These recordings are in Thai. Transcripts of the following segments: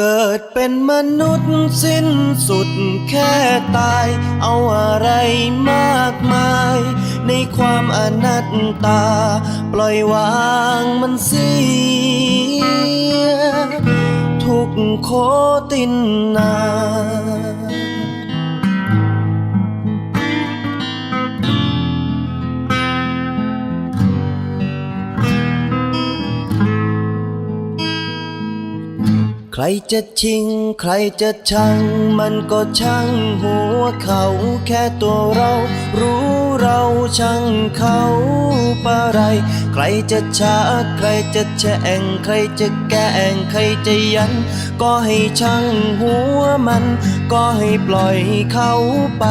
เกิดเป็นมนุษย์สิ้นสุดแค่ตาย เอาอะไรมากมาย ในความอนัตตา ปล่อยวางมันเสียทุกโคตินนา รจะชิง ใครจะชัง มันก็ช่างหัวเขาแค่ตัวเรา รู้เราช่างเขาปะไร ใครจะช้า ใครจะแช่ง ใครจะแกล้งใครจะยัน ก็ให้ช่างหัวมัน ก็ให้ปล่อยเขาไป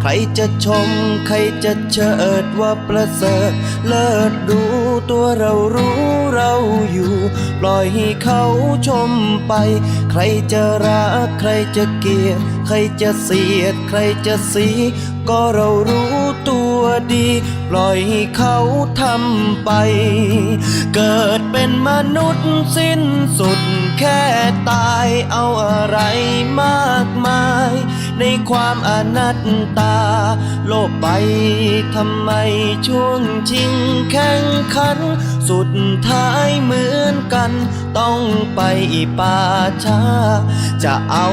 ใครจะชม ใครจะเชิดว่าประเสริฐ เลิศดูตัวเรารู้เรา ปล่อยให้เขาชมไป ใครจะรัก ใครจะเกลียด ใครจะเสียด ใครจะสี ก็เรารู้ตัวดี ปล่อยให้เขาทำไป เกิดเป็นมนุษย์สิ้นสุดแค่ตายเอาอะไรมากมาย ในความอนัตตา โลภไปทำไมช่วงชิงแข่งขัน สุดท้ายเหมือนกัน ต้องไปป่าช้า จะเอา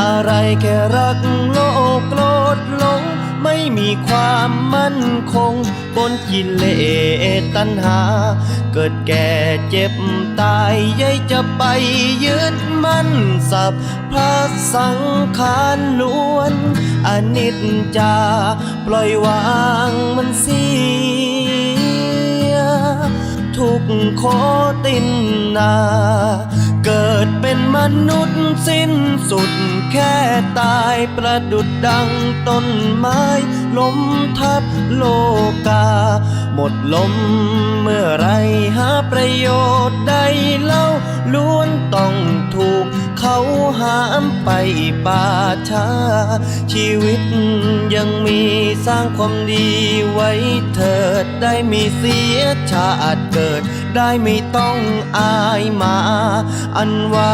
อะไรแค่รักโลกโลดหลง ไม่มีความมั่นคง บนกิเลสตัณหา เกิดแก่เจ็บตายยัยจะไปยึดมั่นสับพระสังขารล้วนอนิจจา ปล่อยวางมันเสีย กโคตินนา เกิดเป็นมนุษย์สิ้นสุดแค่ตายประดุดดังต้นไม้ล้มทับโลกา หมดลมเมื่อไรหาประโยชน์ใดเล่าล้วนต้องถูกเขาหามไปป่าช้า ชีวิตยังมีสร้างความดีไว้เถิดได้มีเสียชาติ เกิดได้ไม่ต้องอายมา อันว่า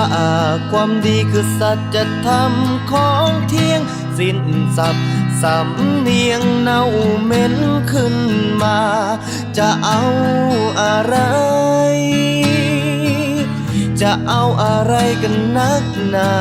ความดีคือสัจธรรมของเที่ยงสิ้นสับสำเนียงเน่าเหม็นขึ้นมา จะเอาอะไร จะเอาอะไรกันนักหนา